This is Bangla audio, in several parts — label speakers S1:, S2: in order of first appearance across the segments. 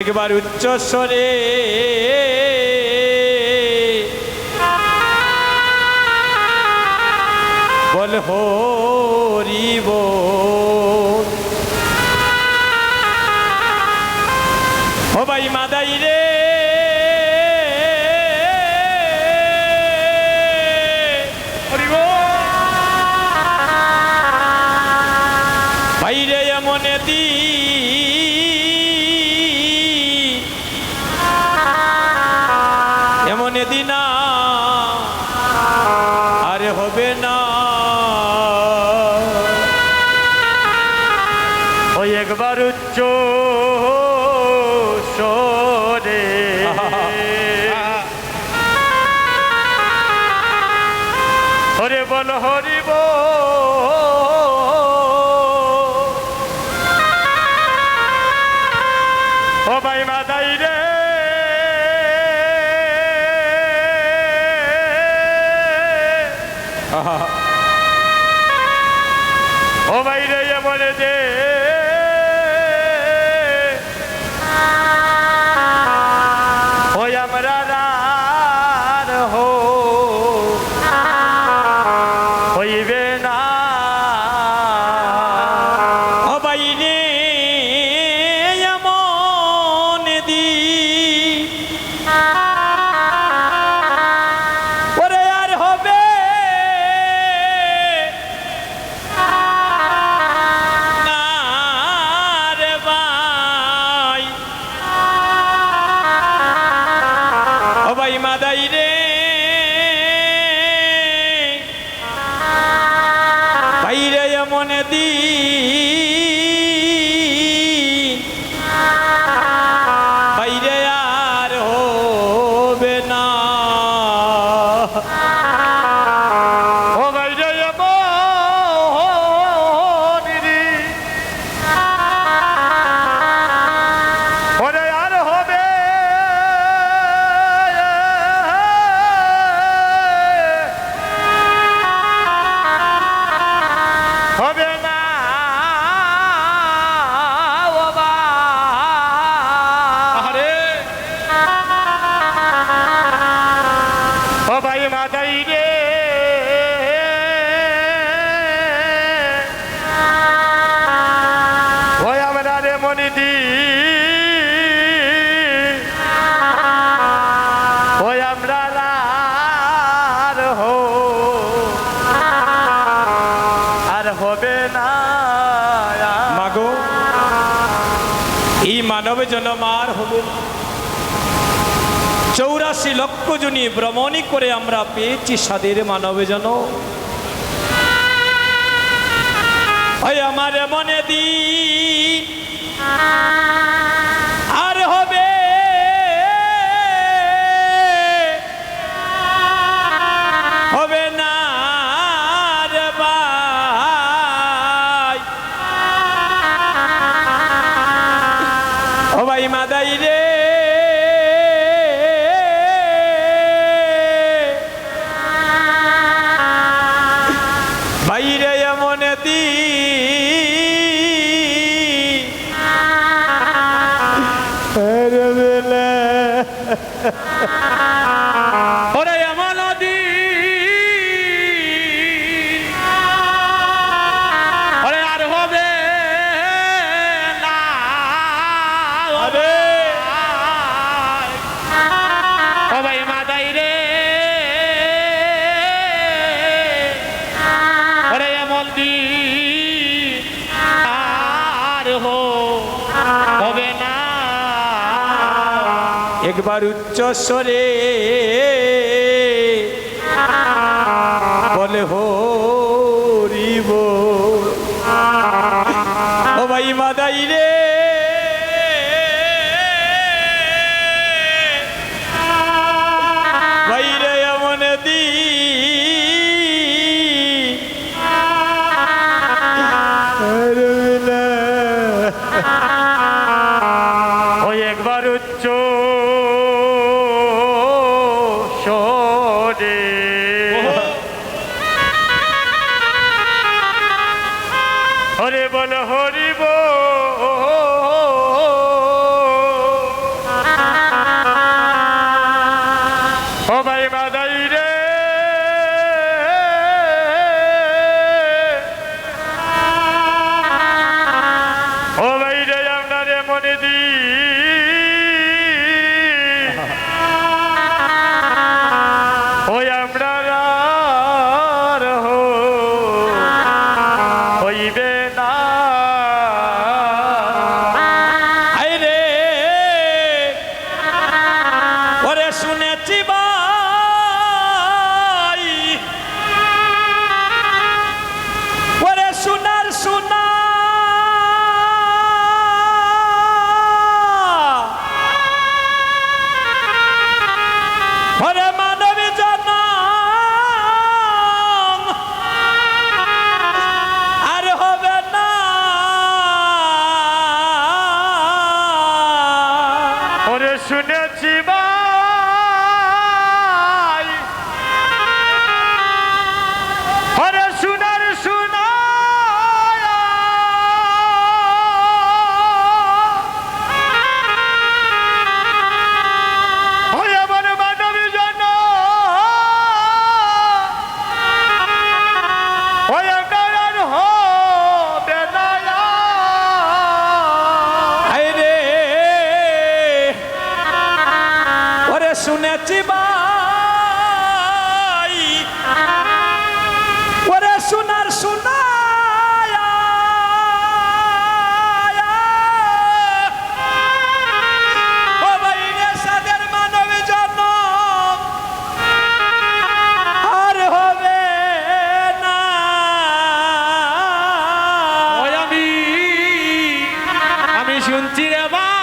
S1: একবার উচ্চ স্বরে। বল
S2: হো। আমরা
S1: পেয়েছি স্বাদের মানবে যেন। আমার মনে দিন। একবার উচ্চস্বরে
S2: Until the va.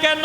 S2: কেন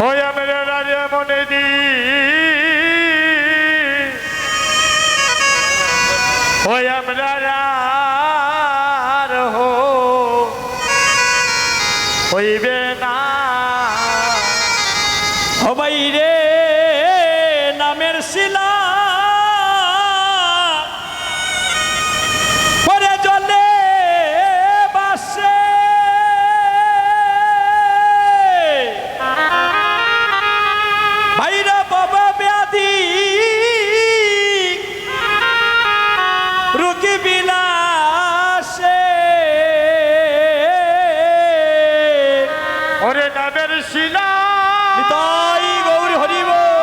S2: ওই
S1: আমার রাজা মনে দি ওই আমরা
S2: শিবের শিলা। নিতাই গৌরী হরিবল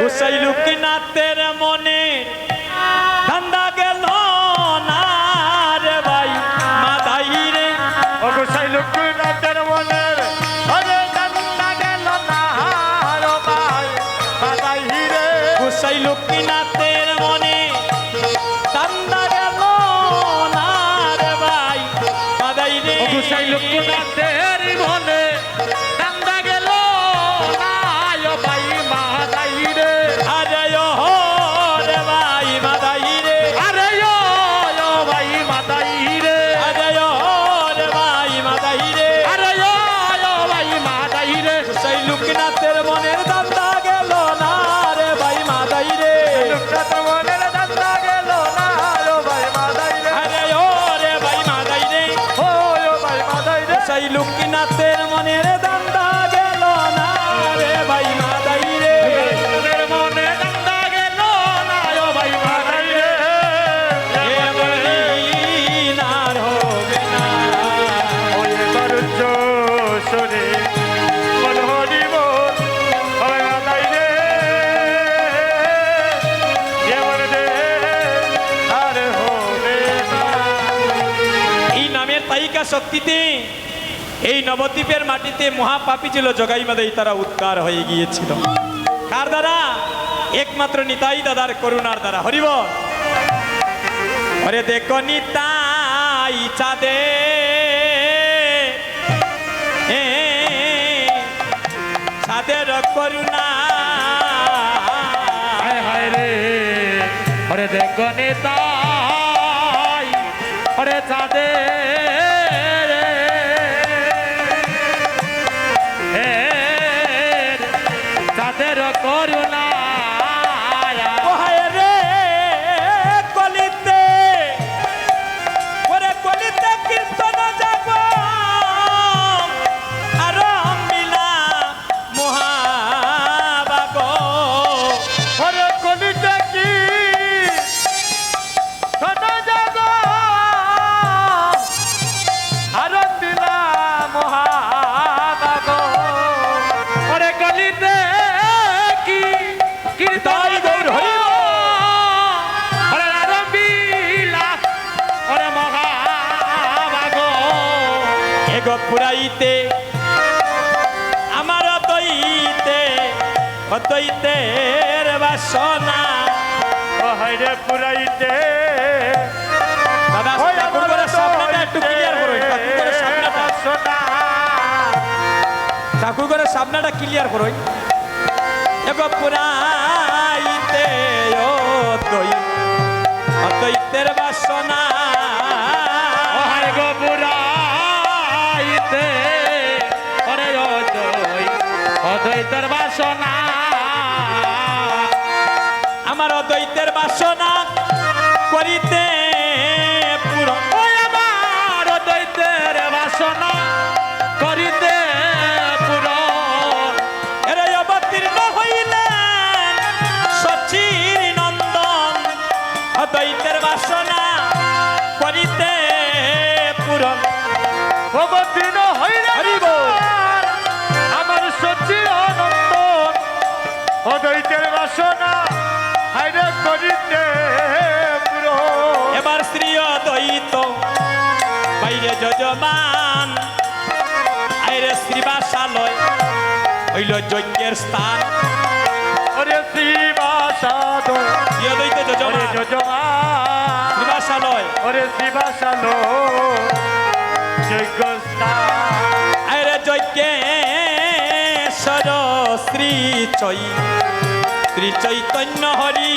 S1: গোসাই লোকনাথের মনের দান্দা গোসাই লোকনাথের মনের দান্দা শক্তিতে এই নবদ্বীপের মাটিতে মহাপাপী ছিল জগাই মাদাই, তারা উদ্ধার হয়ে গিয়েছিল। কার দ্বারা? একমাত্র নিতাই দাদার করুণার দ্বারা। হরিব। আরে দেখো নিতাই চাঁদে। চাঁদের করুণা।
S2: হায় রে। ওরে দেখো নেতাই, ওরে চাঁদে।
S1: এগো পুরাইতে আমার দইতে দইতের বাসনা।
S2: ও হাইরে পুরাইতে।
S1: দাদা করে সামনেটা একটু ক্লিয়ার করে
S2: দইতে
S1: ঠাকুর করে সামনেটা ক্লিয়ার করুন। এগো পুরাইতে
S2: অদৈ বাসনা।
S1: আমার অদ্বৈতের বাসনা করিতে পুরো
S2: আমার অদৈতের বাসনা করিতে
S1: অদ্বৈতের বাসনা করিতে পূরণ।
S2: অবতীর্ণ হইলে অদৈতের বাসনা হাইরে করিতে
S1: এবার শ্রী অদ্বৈত বাইরে যজমান আইরে শ্রীবাসালয় হইল যজ্ঞের স্থান।
S2: ওরে শ্রীবাসাদ
S1: শ্রী অদ্বৈত যজমান
S2: যোজমা
S1: শ্রীবাসালয়।
S2: ওরে শ্রীবাসালো যজ্ঞ স্থান।
S1: আইরে যজ্ঞেশ্বর শ্রী চৈ শ্রী চৈতন্য হরি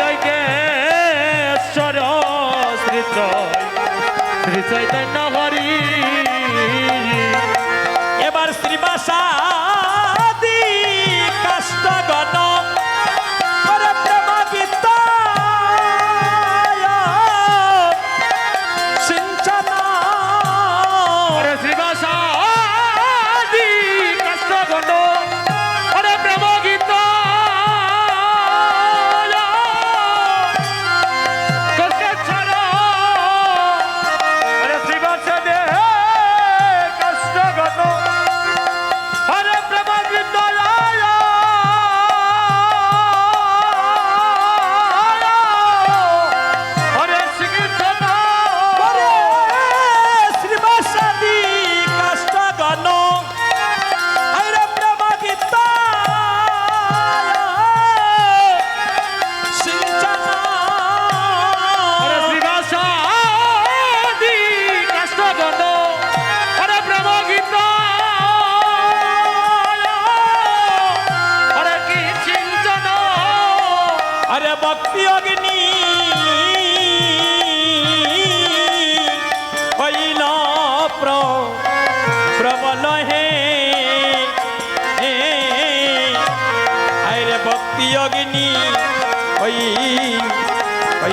S2: জয়কেশ্বর শ্রী শ্রী চৈতন্য হরি।
S1: এবার শ্রীবাসা কাষ্টগণ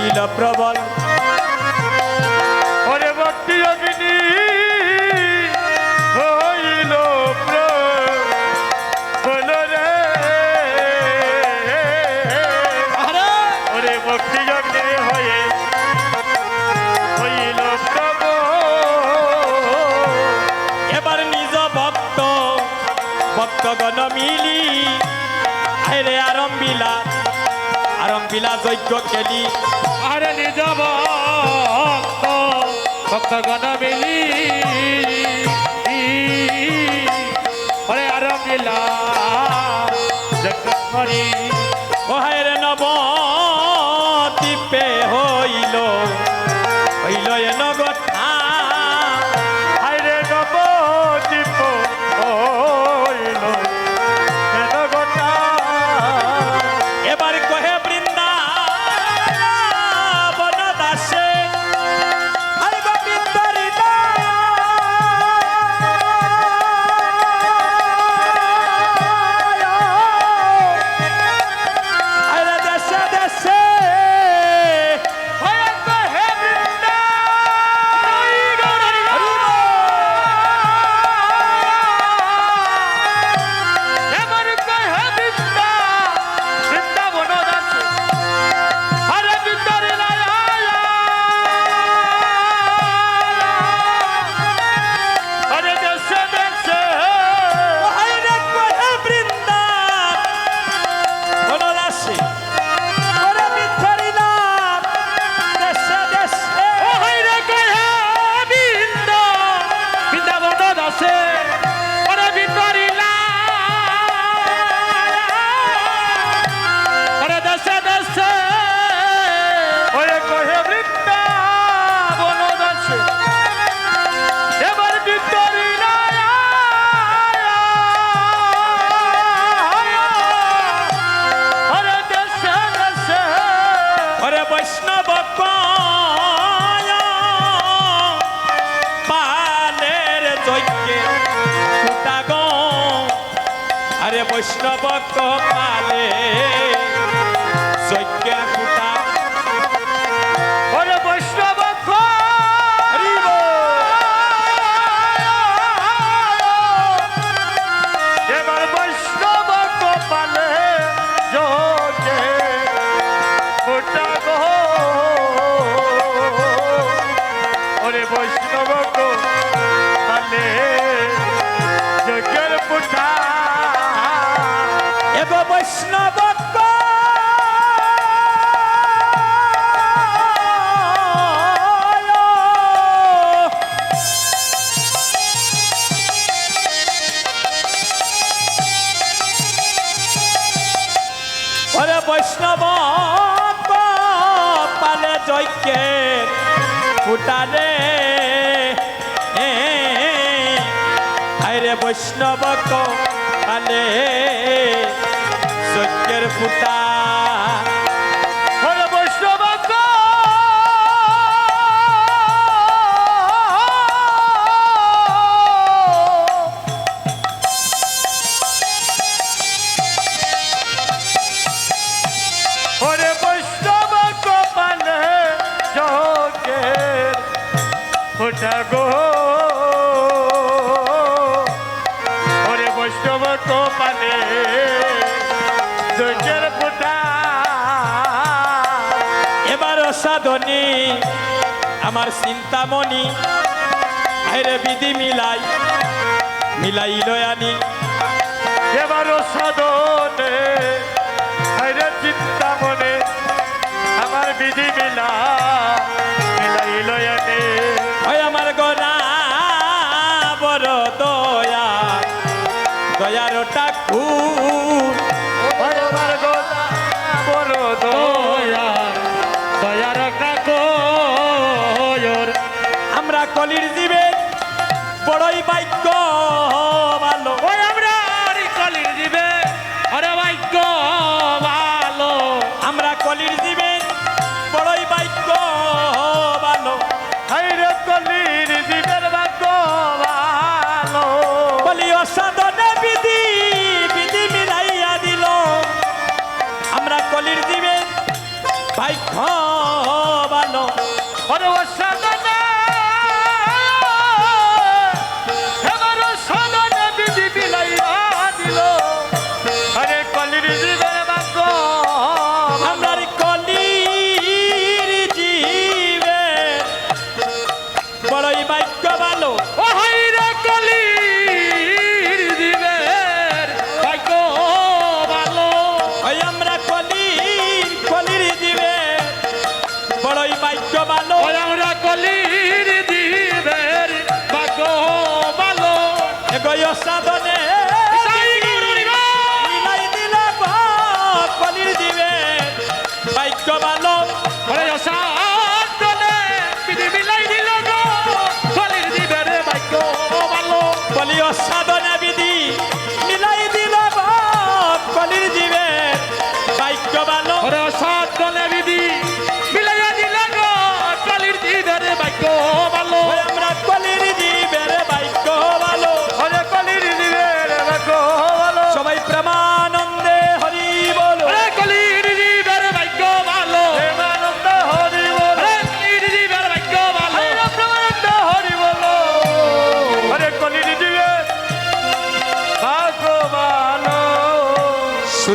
S1: అయిన ప్రభా পিলা যজ্ঞ খেলি।
S2: আরে নিজ ভক্তগণ মিলি। আরে
S1: আর পিলা যজ্ঞ করি
S2: ও
S1: হায় বৈষ্ণব
S2: কপালে
S1: আরে বৈষ্ণব কালে সত্যের ফুটা চিন্তামণি। আইরে বিধি মিলাই মিলাই লয়ানি
S2: এবার সাধনে আইরে চিন্তামণি আমার বিধি মিলা মিলাই লয়ানি
S1: হয় আমার গোনা বড় দয়া দয়ার
S2: টাকু ভালোবাসা